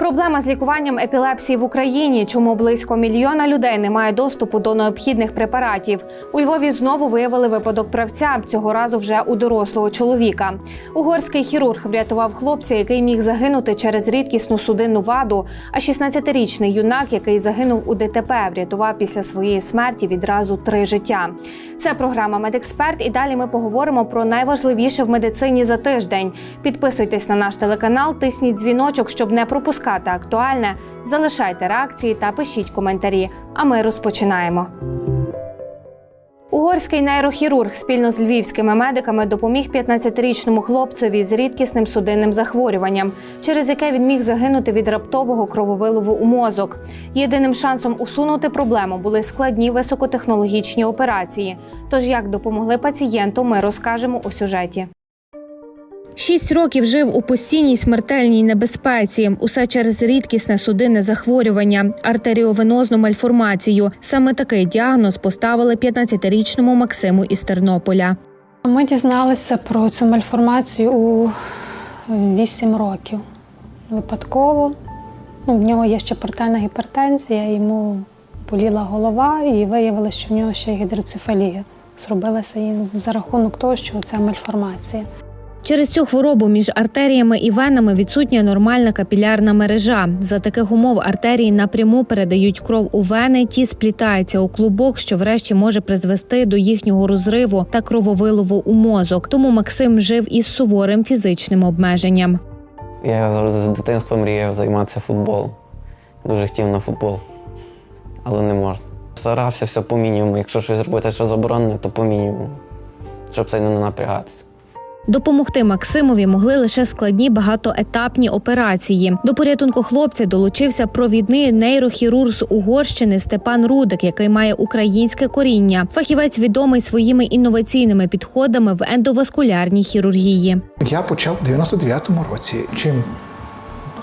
Проблема з лікуванням епілепсії в Україні. Чому близько мільйона людей не має доступу до необхідних препаратів? У Львові знову виявили випадок правця цього разу вже у дорослого чоловіка. Угорський хірург врятував хлопця, який міг загинути через рідкісну судинну ваду. А 16-річний юнак, який загинув у ДТП, врятував після своєї смерті відразу три життя. Це програма Медексперт. І далі ми поговоримо про найважливіше в медицині за тиждень. Підписуйтесь на наш телеканал, тисніть дзвіночок, щоб не пропускати актуальне. Залишайте реакції та пишіть коментарі. А ми розпочинаємо. Угорський нейрохірург спільно з львівськими медиками допоміг 15-річному хлопцеві з рідкісним судинним захворюванням, через яке він міг загинути від раптового крововилову у мозок. Єдиним шансом усунути проблему були складні високотехнологічні операції. Тож як допомогли пацієнту, ми розкажемо у сюжеті. Шість років жив у постійній смертельній небезпеці. Усе через рідкісне судинне захворювання, артеріовенозну мальформацію. Саме такий діагноз поставили 15-річному Максиму із Тернополя. Ми дізналися про цю мальформацію у 8 років. Випадково. Ну, в нього є ще портальна гіпертензія, йому боліла голова і виявилося, що в нього ще гідроцефалія. Зробилася їй за рахунок того, що ця мальформація. Через цю хворобу між артеріями і венами відсутня нормальна капілярна мережа. За таких умов артерії напряму передають кров у вени, ті сплітаються у клубок, що врешті може призвести до їхнього розриву та крововилову у мозок. Тому Максим жив із суворим фізичним обмеженням. Я завжди з дитинства мріяв займатися футболом. Дуже хотів на футбол, але не можна. Старався все по мінімуму. Якщо щось робити, що заборонено, то по мінімуму, щоб це не напрягатися. Допомогти Максимові могли лише складні багатоетапні операції. До порятунку хлопця долучився провідний нейрохірург з Угорщини Степан Рудик, який має українське коріння. Фахівець відомий своїми інноваційними підходами в ендоваскулярній хірургії. Я почав у 99-му році. Чим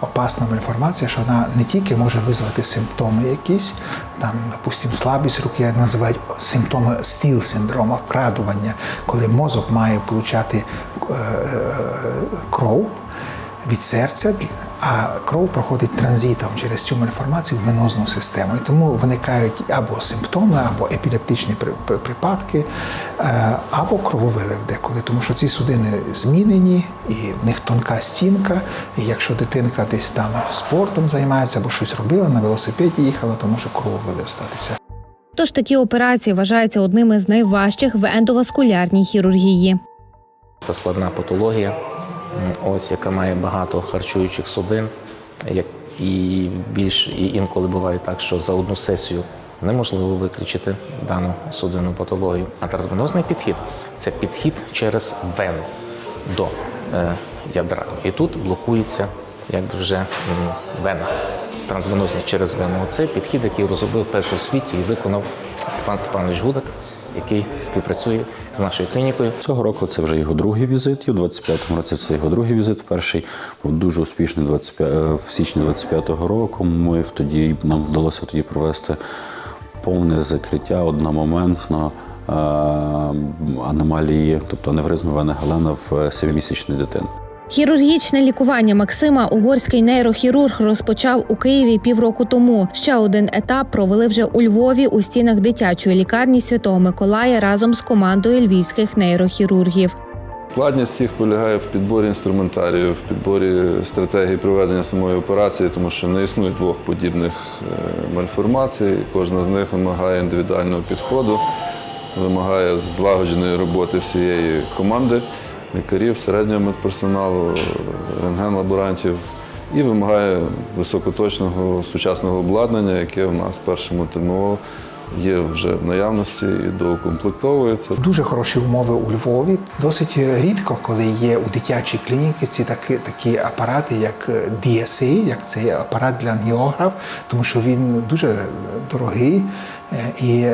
опасна мальформація, що вона не тільки може визвати симптоми якісь, там, допустимо, слабість руки називають симптоми стіл синдрому, вкрадування, коли мозок має получати е, е, кров від серця, а кров проходить транзитом через цю мальформацію в венозну систему. І тому виникають або симптоми, або епілептичні при- при- припадки, е, або крововилив деколи, тому що ці судини змінені, і в них тонка стінка. І якщо дитинка десь там спортом займається або щось робила, на велосипеді їхала, то може крововилив статися. Тож такі операції вважаються одними з найважчих в ендоваскулярній хірургії. Це складна патологія, ось яка має багато харчуючих судин. Як і більш і інколи буває так, що за одну сесію неможливо виключити дану судинну патологію. А трансвенозний підхід це підхід через вену до е, ядра. І тут блокується якби вже вена. Трансвенозний через вену. Це підхід, який розробив перший у світі і виконав Степан Степанович Гудак, який співпрацює з нашою клінікою. Цього року це вже його другий візит, і в 25-му році це його другий візит. Перший був дуже успішний 25, е, в січні 25-го року. Ми тоді нам вдалося тоді провести повне закриття одномоментно е, аномалії, тобто аневризми вени Галена в 7-місячної дитини. Хірургічне лікування Максима угорський нейрохірург розпочав у Києві півроку тому. Ще один етап провели вже у Львові у стінах дитячої лікарні Святого Миколая разом з командою львівських нейрохірургів. Складність їх полягає в підборі інструментарію, в підборі стратегії проведення самої операції, тому що не існує двох подібних е, мальформацій. Кожна з них вимагає індивідуального підходу, вимагає злагодженої роботи всієї команди, лікарів, середнього медперсоналу, рентген-лаборантів і вимагає високоточного сучасного обладнання, яке в нас в першому ТМО є вже в наявності і доукомплектовується. Дуже хороші умови у Львові. Досить рідко, коли є у дитячій клініці такі, такі апарати, як DSA, як цей апарат для ангіограф, тому що він дуже дорогий е, і.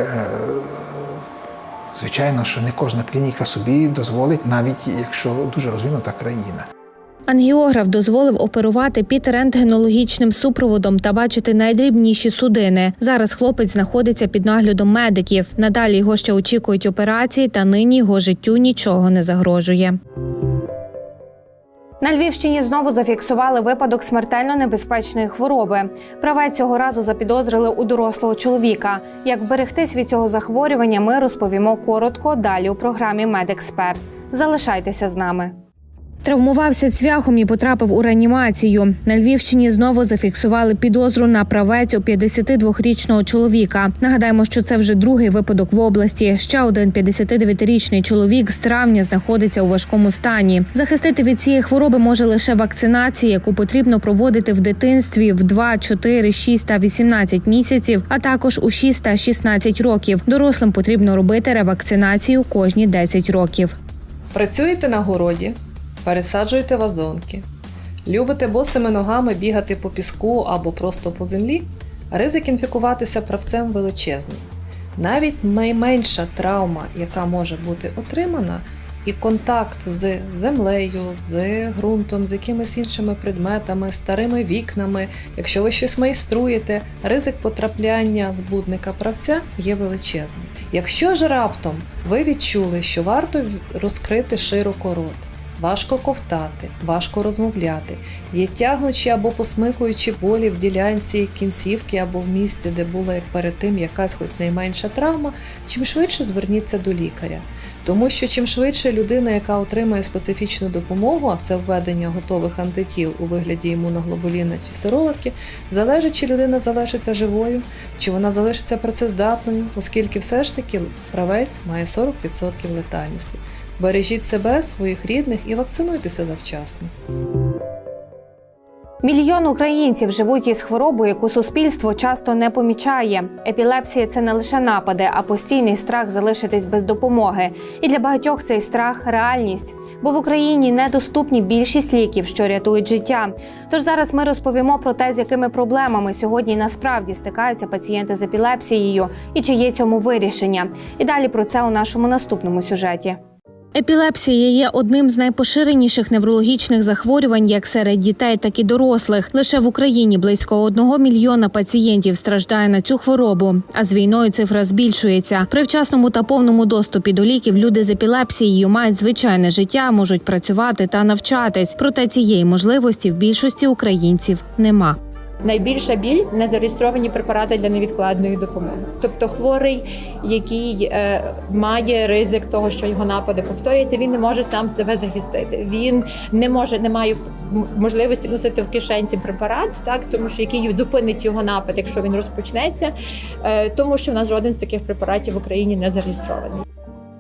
Звичайно, що не кожна клініка собі дозволить, навіть якщо дуже розвинута країна. Ангіограф дозволив оперувати під рентгенологічним супроводом та бачити найдрібніші судини. Зараз хлопець знаходиться під наглядом медиків. Надалі його ще очікують операції, та нині його життю нічого не загрожує. На Львівщині знову зафіксували випадок смертельно небезпечної хвороби. Правець цього разу запідозрили у дорослого чоловіка. Як вберегтись від цього захворювання, ми розповімо коротко далі у програмі Медексперт. Залишайтеся з нами. Травмувався цвяхом і потрапив у реанімацію. На Львівщині знову зафіксували підозру на правець у 52-річного чоловіка. Нагадаємо, що це вже другий випадок в області. Ще один 59-річний чоловік з травня знаходиться у важкому стані. Захистити від цієї хвороби може лише вакцинація, яку потрібно проводити в дитинстві в 2, 4, 6 та 18 місяців, а також у 6 та 16 років. Дорослим потрібно робити ревакцинацію кожні 10 років. Працюєте на городі, пересаджуєте вазонки, любите босими ногами бігати по піску або просто по землі, ризик інфікуватися правцем величезний. Навіть найменша травма, яка може бути отримана, і контакт з землею, з ґрунтом, з якимись іншими предметами, старими вікнами, якщо ви щось майструєте, ризик потрапляння збудника правця є величезним. Якщо ж раптом ви відчули, що варто розкрити широко рот, важко ковтати, важко розмовляти, є тягнучі або посмикуючі болі в ділянці кінцівки або в місці, де була як перед тим якась хоч найменша травма, чим швидше зверніться до лікаря. Тому що чим швидше людина, яка отримує специфічну допомогу, а це введення готових антитіл у вигляді імуноглобуліна чи сироватки, залежить, чи людина залишиться живою, чи вона залишиться працездатною, оскільки все ж таки правець має 40% летальності. Бережіть себе, своїх рідних і вакцинуйтеся завчасно. Мільйон українців живуть із хворобою, яку суспільство часто не помічає. Епілепсія це не лише напади, а постійний страх залишитись без допомоги. І для багатьох цей страх реальність. Бо в Україні недоступні більшість ліків, що рятують життя. Тож зараз ми розповімо про те, з якими проблемами сьогодні насправді стикаються пацієнти з епілепсією і чи є цьому вирішення. І далі про це у нашому наступному сюжеті. Епілепсія є одним з найпоширеніших неврологічних захворювань як серед дітей, так і дорослих. Лише в Україні близько одного мільйона пацієнтів страждає на цю хворобу. А з війною цифра збільшується. При вчасному та повному доступі до ліків люди з епілепсією мають звичайне життя, можуть працювати та навчатись. Проте цієї можливості в більшості українців нема. Найбільша біль незареєстровані препарати для невідкладної допомоги. Тобто хворий, який е, має ризик того, що його напади повторяться, він не може сам себе захистити. Він не може, не має можливості носити в кишенці препарат, так тому що який зупинить його напад, якщо він розпочнеться, е, тому що в нас жоден з таких препаратів в Україні не зареєстрований.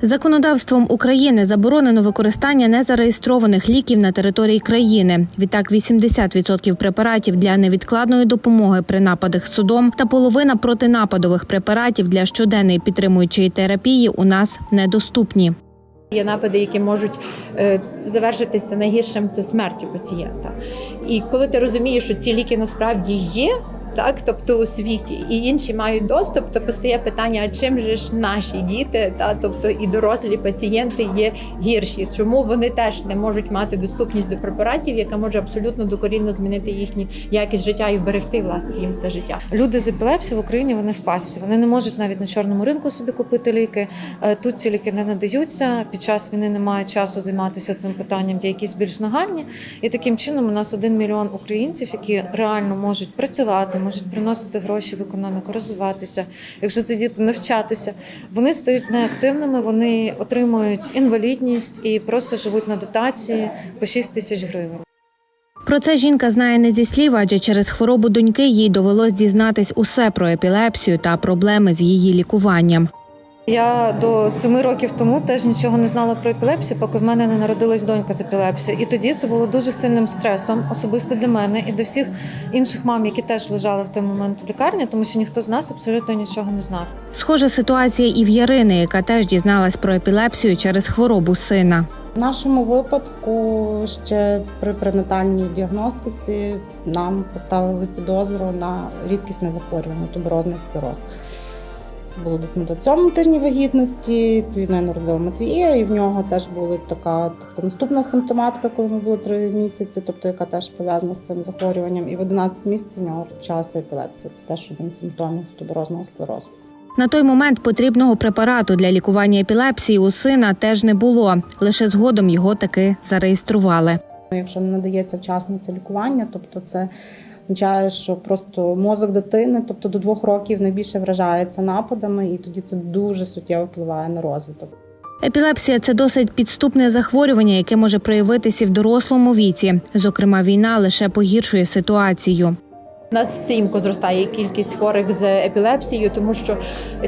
Законодавством України заборонено використання незареєстрованих ліків на території країни. Відтак, 80% препаратів для невідкладної допомоги при нападах судом та половина протинападових препаратів для щоденної підтримуючої терапії у нас недоступні. Є напади, які можуть е, завершитися найгіршим це смертю пацієнта. І коли ти розумієш, що ці ліки насправді є, так тобто у світі, і інші мають доступ, то постає питання: а чим же ж наші діти, та тобто і дорослі пацієнти є гірші? Чому вони теж не можуть мати доступність до препаратів, яка може абсолютно докорінно змінити їхню якість життя і вберегти власне їм все життя? Люди з епілепсією в Україні вони в пастці. Вони не можуть навіть на чорному ринку собі купити ліки. Е, Тут ці ліки не надаються. Під час війни немає часу займатися цим питанням, де якісь більш нагальні. І таким чином у нас один мільйон українців, які реально можуть працювати, можуть приносити гроші в економіку, розвиватися. Якщо це діти навчатися, вони стають неактивними, вони отримують інвалідність і просто живуть на дотації по 6 тисяч гривень. Про це жінка знає не зі слів, адже через хворобу доньки їй довелось дізнатись усе про епілепсію та проблеми з її лікуванням. Я до семи років тому теж нічого не знала про епілепсію, поки в мене не народилась донька з епілепсією. І тоді це було дуже сильним стресом, особисто для мене і для всіх інших мам, які теж лежали в той момент в лікарні, тому що ніхто з нас абсолютно нічого не знав. Схожа ситуація і в Ярини, яка теж дізналась про епілепсію через хворобу сина. В нашому випадку ще при пренатальній діагностиці нам поставили підозру на рідкісне захворювання туберозний склероз. Це було десь на цьому тижні вагітності. Відповідно, я народила Матвія, і в нього теж була така тобто, наступна симптоматика, коли йому було три місяці, тобто яка теж пов'язана з цим захворюванням. І в 11 місяців в нього почалася епілепсія. Це теж один з симптомів туберозного склерозу. На той момент потрібного препарату для лікування епілепсії у сина теж не було. Лише згодом його таки зареєстрували. Якщо не надається вчасно це лікування, тобто це означає, що просто мозок дитини, тобто до двох років найбільше вражається нападами, і тоді це дуже суттєво впливає на розвиток. Епілепсія це досить підступне захворювання, яке може проявитися в дорослому віці. Зокрема, війна лише погіршує ситуацію. У нас стрімко зростає кількість хворих з епілепсією, тому що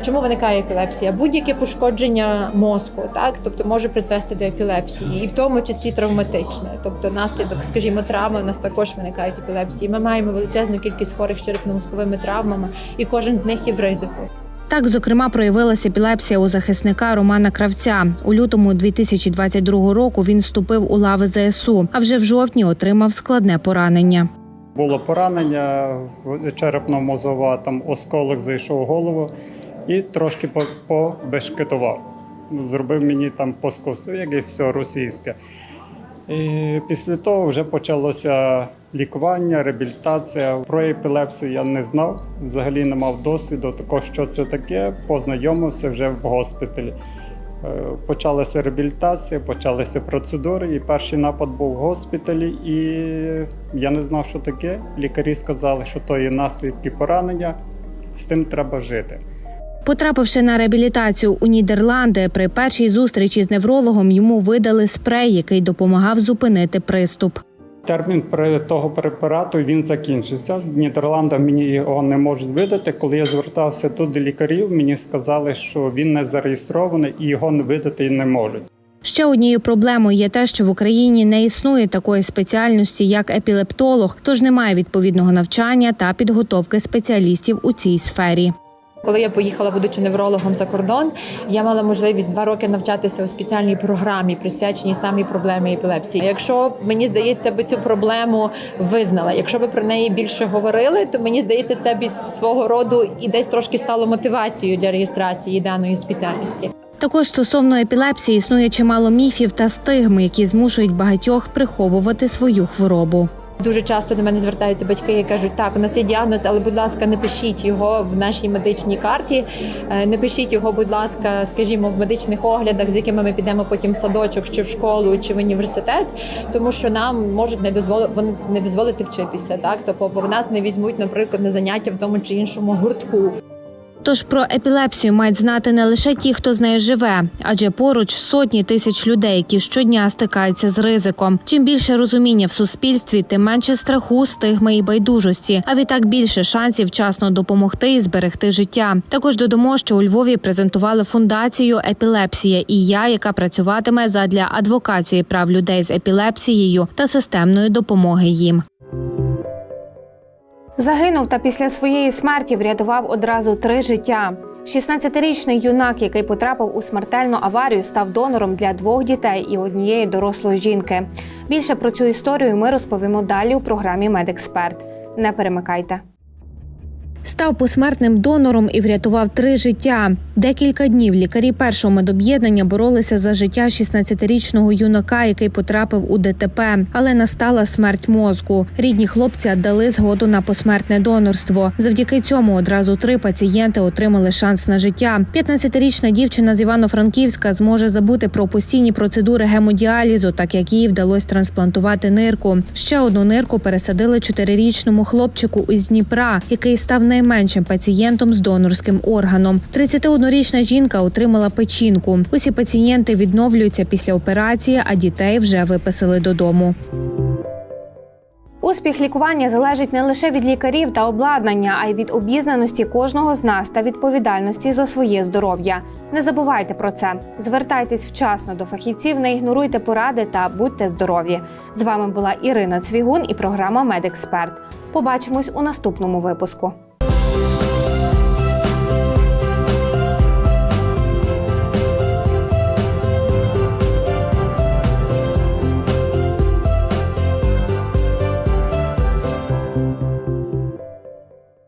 чому виникає епілепсія? Будь-яке пошкодження мозку, так тобто може призвести до епілепсії, і в тому числі травматичне. Тобто, наслідок, скажімо, травми у нас також виникають епілепсії. Ми маємо величезну кількість хворих з черепно-мозковими травмами, і кожен з них є в ризику. Так, зокрема, проявилася епілепсія у захисника Романа Кравця. У лютому 2022 року він вступив у лави ЗСУ, а вже в жовтні отримав складне поранення. Було поранення черепно-мозова, там осколок зайшов у голову і трошки побешкетував. Зробив мені там паскудство, як і все російське. І після того вже почалося лікування, реабілітація. Про епілепсію я не знав, взагалі не мав досвіду. Також що це таке, познайомився вже в госпіталі. Е, Почалася реабілітація, почалися процедури, і перший напад був в госпіталі, і я не знав, що таке. Лікарі сказали, що то є наслідки поранення, з тим треба жити. Потрапивши на реабілітацію у Нідерланди, при першій зустрічі з неврологом йому видали спрей, який допомагав зупинити приступ. Термін того препарату він закінчився. В Нідерландах мені його не можуть видати. Коли я звертався тут до лікарів, мені сказали, що він не зареєстрований і його видати не можуть. Ще однією проблемою є те, що в Україні не існує такої спеціальності, як епілептолог, тож немає відповідного навчання та підготовки спеціалістів у цій сфері. Коли я поїхала, будучи неврологом за кордон, я мала можливість два роки навчатися у спеціальній програмі, присвяченій самій проблемі епілепсії. Якщо мені здається, би цю проблему визнала, якщо би про неї більше говорили, то мені здається, це б свого роду і десь трошки стало мотивацією для реєстрації даної спеціальності. Також стосовно епілепсії існує чимало міфів та стигми, які змушують багатьох приховувати свою хворобу. Дуже часто до мене звертаються батьки і кажуть, так, у нас є діагноз, але будь ласка, не пишіть його в нашій медичній карті, не пишіть його, будь ласка, скажімо, в медичних оглядах, з якими ми підемо потім в садочок, чи в школу, чи в університет, тому що нам можуть не дозволити не дозволити вчитися. Так, тобто нас не візьмуть, наприклад, на заняття в тому чи іншому гуртку. Тож про епілепсію мають знати не лише ті, хто з нею живе, адже поруч сотні тисяч людей, які щодня стикаються з ризиком. Чим більше розуміння в суспільстві, тим менше страху, стигми і байдужості. А відтак більше шансів вчасно допомогти і зберегти життя. Також додамо, що у Львові презентували фундацію Епілепсія і я, яка працюватиме задля адвокації прав людей з епілепсією та системної допомоги їм. Загинув та після своєї смерті врятував одразу три життя. 16-річний юнак, який потрапив у смертельну аварію, став донором для двох дітей і однієї дорослої жінки. Більше про цю історію ми розповімо далі у програмі Медексперт. Не перемикайте. Став посмертним донором і врятував три життя. Декілька днів лікарі першого медоб'єднання боролися за життя 16-річного юнака, який потрапив у ДТП, але настала смерть мозку. Рідні хлопця дали згоду на посмертне донорство. Завдяки цьому одразу три пацієнти отримали шанс на життя. 15-річна дівчина з Івано-Франківська зможе забути про постійні процедури гемодіалізу, так як їй вдалося трансплантувати нирку. Ще одну нирку пересадили чотирирічному хлопчику із Дніпра, який став найменшим пацієнтом з донорським органом. 31-річна жінка отримала печінку. Усі пацієнти відновлюються після операції, а дітей вже виписали додому. Успіх лікування залежить не лише від лікарів та обладнання, а й від обізнаності кожного з нас та відповідальності за своє здоров'я. Не забувайте про це. Звертайтесь вчасно до фахівців, не ігноруйте поради та будьте здорові. З вами була Ірина Цвігун і програма Медексперт. Побачимось у наступному випуску.